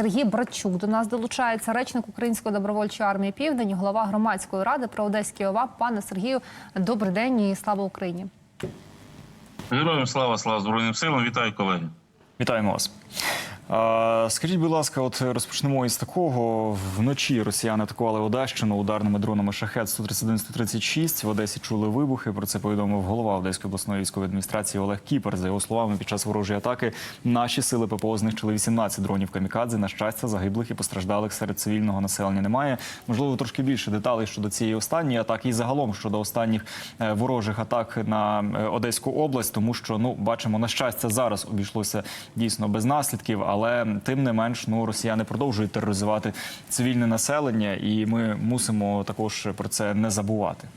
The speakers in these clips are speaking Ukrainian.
Сергій Братчук до нас долучається речник Української добровольчої армії Південь, голова громадської ради про Одеський ОВА. Пане Сергію, добрий день і слава Україні. Героям слава, слава Збройним силам. Вітаю, колеги. Вітаємо вас. Скажіть, будь ласка, от розпочнемо із такого. Вночі росіяни атакували Одещину ударними дронами шахет 131-136. В Одесі чули вибухи. Про це повідомив голова Одеської обласної військової адміністрації Олег Кіпер. За його словами, під час ворожої атаки наші сили ППО знищили 18 дронів камікадзе. На щастя, загиблих і постраждалих серед цивільного населення немає. Можливо, трошки більше деталей щодо цієї останньої атаки і загалом щодо останніх е, ворожих атак на е, Одеську область, тому що ну бачимо на щастя зараз обійшлося дійсно без наслідків, але тим не менш, ну росіяни продовжують тероризувати цивільне населення, і ми мусимо також про це не забувати.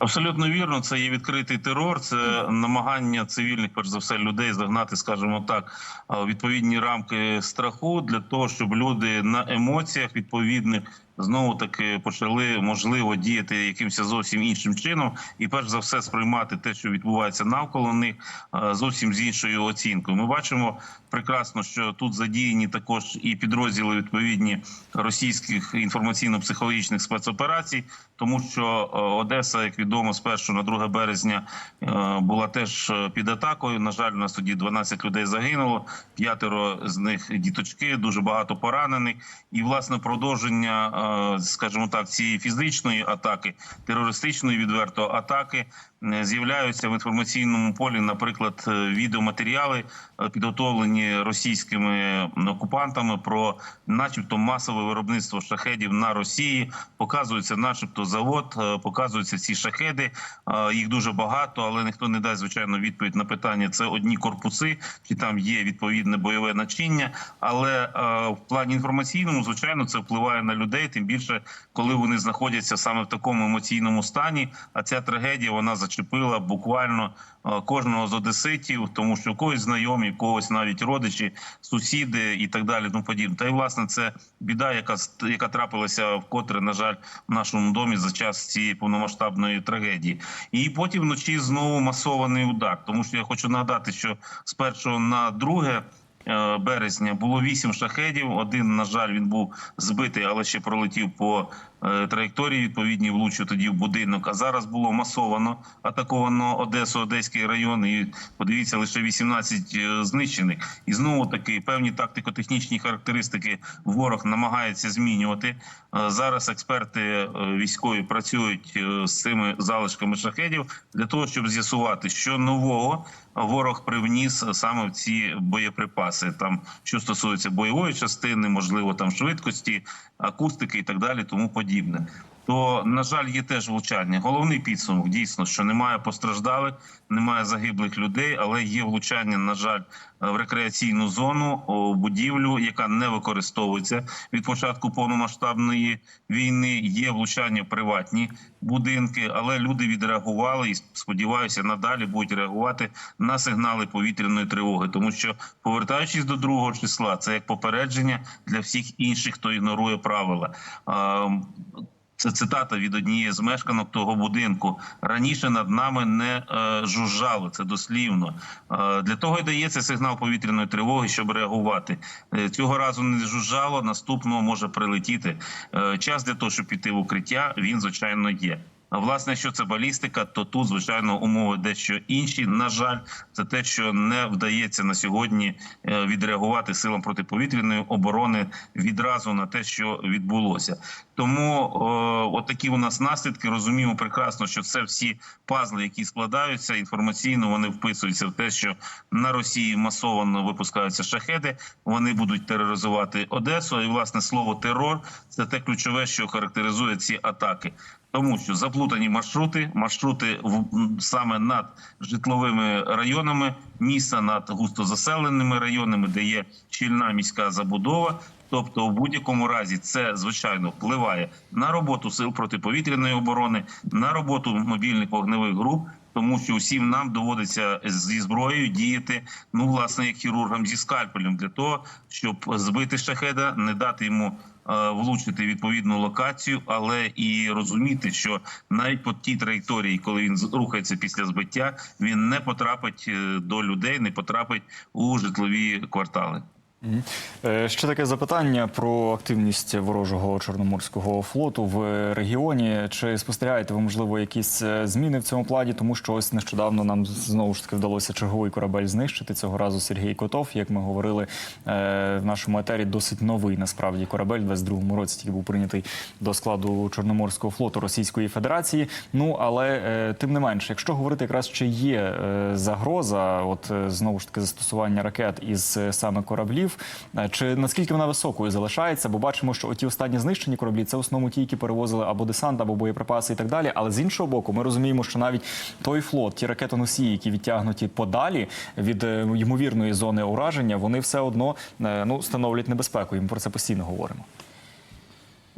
Абсолютно вірно, це є відкритий терор, це намагання цивільних, перш за все, людей загнати, скажімо так, відповідні рамки страху для того, щоб люди на емоціях відповідних знову таки почали можливо діяти якимось зовсім іншим чином, і перш за все сприймати те, що відбувається навколо них, е, зовсім з іншою оцінкою. Ми бачимо прекрасно, що тут задіяні також і підрозділи відповідні російських інформаційно-психологічних спецоперацій, тому що е, Одеса, як відомо, з 1 на 2 березня е, була теж під атакою. На жаль, у нас тоді 12 людей загинуло, п'ятеро з них діточки, дуже багато поранених, і власне продовження, скажімо так, цієї фізичної атаки, терористичної відверто атаки. е, З'являються в інформаційному полі, наприклад, е, відеоматеріали, е, підготовлені російськими окупантами про, начебто, масове виробництво шахедів на Росії. Показується, начебто, завод, показуються ці шахеди. Їх дуже багато, але ніхто не дасть звичайно відповідь на питання: це одні корпуси, чи там є відповідне бойове начиння. Але в плані інформаційному, звичайно, це впливає на людей, тим більше коли вони знаходяться саме в такому емоційному стані. А ця трагедія вона зачепила буквально е, кожного з одеситів, тому що когось знайомі, когось навіть родичі, сусіди і так далі. Тому подібне. Та й власне це біда, яка яка трапилася вкотре, на жаль, в нашому домі за час цієї повномасштабної трагедії. І потім вночі знову масований удар. Тому що я хочу нагадати, що з 1 на 2 е, березня було вісім шахедів. Один, на жаль, він був збитий, але ще пролетів по е, траєкторії. Відповідні влучив тоді в будинок. А зараз було масовано атаковано Одесу, Одеський район. І подивіться, лише 18 е, знищених. І знову таки певні тактико-технічні характеристики ворог намагається змінювати. Е, Зараз експерти е, військові працюють е, з цими залишками шахедів для того, щоб з'ясувати, що нового ворог привніс саме в ці боєприпаси. Там що стосується бойової частини, можливо, там швидкості, акустики і так далі, тому подібне. То на жаль, є теж влучання. Головний підсумок дійсно, що немає постраждалих, немає загиблих людей, але є влучання, на жаль, в рекреаційну зону о, будівлю, яка не використовується від початку повномасштабної війни. Є влучання в приватні будинки, але люди відреагували і сподіваюся, надалі будуть реагувати на сигнали повітряної тривоги, тому що повертаючись до другого числа, це як попередження для всіх інших, хто ігнорує правила. Це цитата від однієї з мешканок того будинку. Раніше над нами не е, жужжало. Це дослівно. Е, для того й дається сигнал повітряної тривоги, щоб реагувати. Е, цього разу не жужжало, наступного може прилетіти. Час для того, щоб піти в укриття, він звичайно є. Власне, що це балістика, то тут звичайно умови дещо інші. На жаль, це те, що не вдається на сьогодні е, відреагувати силам протиповітряної оборони відразу на те, що відбулося. Тому о, от такі у нас наслідки. Розуміємо прекрасно, що це всі пазли, які складаються інформаційно. Вони вписуються в те, що на Росії масово випускаються шахеди. Вони будуть тероризувати Одесу. І власне слово терор це те ключове, що характеризує ці атаки. Тому що заплутані маршрути, маршрути саме над житловими районами, міста над густозаселеними районами, де є щільна міська забудова. Тобто, у будь-якому разі це звичайно впливає на роботу сил протиповітряної оборони, на роботу мобільних вогневих груп. Тому що усім нам доводиться зі зброєю діяти, ну власне, як хірургам зі скальпелем, для того, щоб збити шахеда, не дати йому е, влучити відповідну локацію, але і розуміти, що навіть по тій траєкторії, коли він рухається після збиття, він не потрапить е, до людей, не потрапить у житлові квартали. Е, Ще таке запитання про активність ворожого чорноморського флоту в регіоні. Чи спостерігаєте ви, можливо, якісь е, зміни в цьому плані? Тому що ось нещодавно нам знову ж таки вдалося черговий корабель знищити. Цього разу Сергій Котов, як ми говорили е, в нашому етері, досить новий насправді корабель. У 22-му році тільки був прийнятий до складу Чорноморського флоту Російської Федерації. Ну але тим не менше, якщо говорити якраз чи є загроза, от знову ж таки застосування ракет із саме кораблів, е, чи наскільки вона високою залишається? Бо бачимо, що оті останні знищені кораблі це в основному ті, які перевозили або десант, або боєприпаси і так далі. Але з іншого боку, ми розуміємо, що навіть той флот, ті ракетоносії, які відтягнуті подалі від е, ймовірної зони ураження, вони все одно е, ну становлять небезпеку. І ми про це постійно говоримо.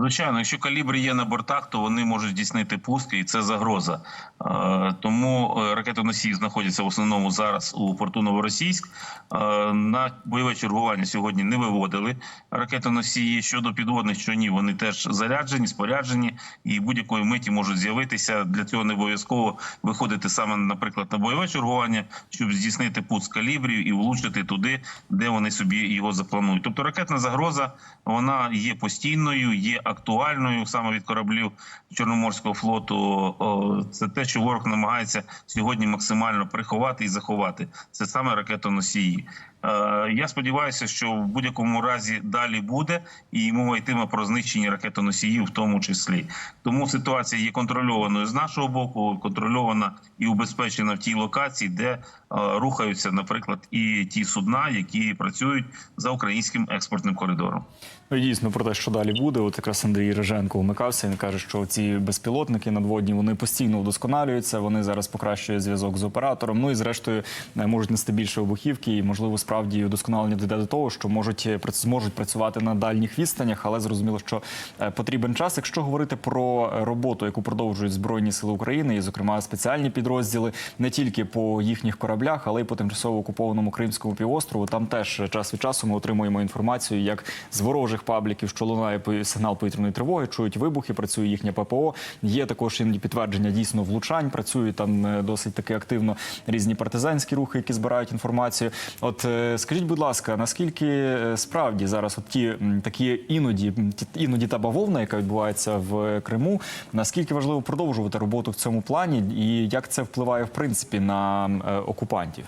Звичайно, якщо калібри є на бортах, то вони можуть здійснити пуски, і це загроза. Е, Тому е, ракетоносії знаходяться в основному зараз у порту Новоросійськ. Е, На бойове чергування сьогодні не виводили ракетоносії. Щодо підводних човнів, вони теж заряджені, споряджені і будь-якої миті можуть з'явитися. Для цього не обов'язково виходити саме, наприклад, на бойове чергування, щоб здійснити пуск калібрів і влучити туди, де вони собі його запланують. Тобто ракетна загроза вона є постійною, є актуальною саме від кораблів Чорноморського флоту. Це те, що ворог намагається сьогодні максимально приховати і заховати. Це саме ракетоносії. Е, Я сподіваюся, що в будь-якому разі далі буде, і мова йтиме про знищення ракетоносіїв, в тому числі. Тому ситуація є контрольованою з нашого боку, контрольована і убезпечена в тій локації, де е, рухаються, наприклад, і ті судна, які працюють за українським експортним коридором. Ну, дійсно про те, що далі буде. От якраз Андрій Реженко вмикався. Він каже, що ці безпілотники надводні вони постійно вдосконалюються. Вони зараз покращують зв'язок з оператором. Ну і зрештою е, можуть нести більше вибухівки, і можливо справді удосконалення дійде до того, що можуть е, зможуть працювати на дальніх відстанях, але зрозуміло, що е, потрібен час. Якщо говорити про роботу, яку продовжують збройні сили України, і зокрема спеціальні підрозділи, не тільки по їхніх кораблях, але й по тимчасово окупованому Кримському півострову. Там теж час від часу ми отримуємо інформацію, як з ворожих пабліків, що лунає сигнал повітряної тривоги, чують вибухи, працює їхнє ППО. Є також іноді підтвердження дійсно влучань. Працюють там е, досить таки активно різні партизанські рухи, які збирають інформацію. От е, скажіть, будь ласка, наскільки е, справді зараз от ті такі іноді іноді та бавовна, яка відбувається в Криму, наскільки важливо продовжувати роботу в цьому плані, і як це впливає в принципі на окупантів?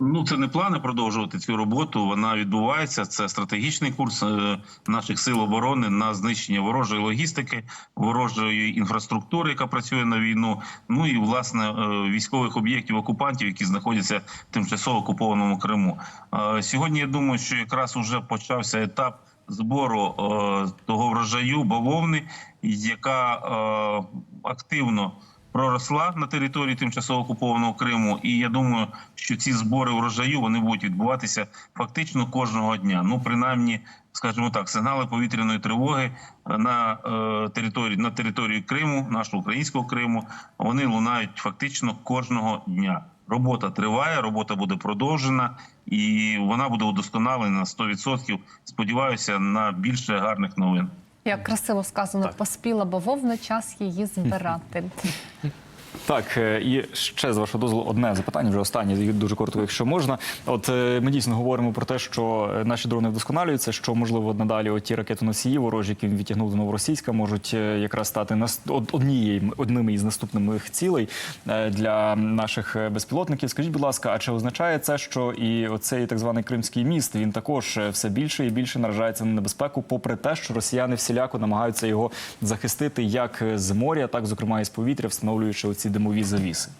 Ну, це не плани продовжувати цю роботу. Вона відбувається. Це стратегічний курс е, наших сил оборони на знищення ворожої логістики, ворожої інфраструктури, яка працює на війну. Ну і власне е, військових об'єктів окупантів, які знаходяться в тимчасово окупованому Криму. Е, Сьогодні я думаю, що якраз уже почався етап збору того врожаю бавовни, яка активно проросла на території тимчасово окупованого Криму, і я думаю, що ці збори врожаю вони будуть відбуватися фактично кожного дня. Ну принаймні, скажімо так, сигнали повітряної тривоги на е, території на території Криму, нашого українського Криму, вони лунають фактично кожного дня. Робота триває, робота буде продовжена, і вона буде удосконалена на 100%. Сподіваюся на більше гарних новин. Як красиво сказано, поспіла бо вовна час її збирати. Так, е, і ще з вашого дозволу одне запитання, вже останнє, дуже коротко, якщо можна. От е, ми дійсно говоримо про те, що е, наші дрони вдосконалюються, що можливо надалі оті ракетоносії ворожі, які він відтягнув до новоросійська, можуть якраз стати однією одними із наступних цілей для наших безпілотників. Скажіть, будь ласка, а чи означає це, що і оцей так званий Кримський міст він також все більше і більше наражається на небезпеку, попри те, що росіяни всіляко намагаються його захистити як з моря, так зокрема і з повітря, встановлюючи оці димові завіси?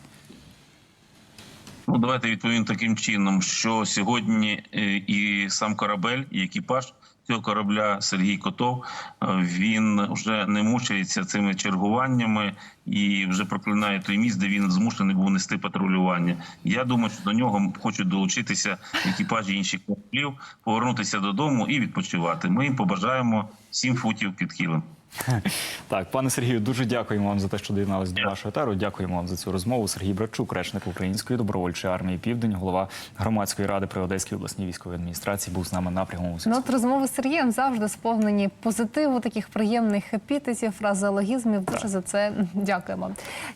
Ну, давайте відповім таким чином, що сьогодні е, і сам корабель, і екіпаж цього корабля Сергій Котов е, він вже не мучається цими чергуваннями і вже проклинає той міст, де він змушений був нести патрулювання. Я думаю, що до нього хочуть долучитися екіпажі інших кораблів, повернутися додому і відпочивати. Ми їм побажаємо сім футів під кілем. Так, пане Сергію, дуже дякуємо вам за те, що доєдналися до нашого етеру. Дякуємо вам за цю розмову. Сергій Братчук, речник Української добровольчої армії Південь, голова громадської ради при Одеській обласній військовій адміністрації, був з нами на прямому. Ну, от розмови з Сергієм завжди сповнені позитиву, таких приємних епітетів, фразеологізмів. Дуже за це дякуємо.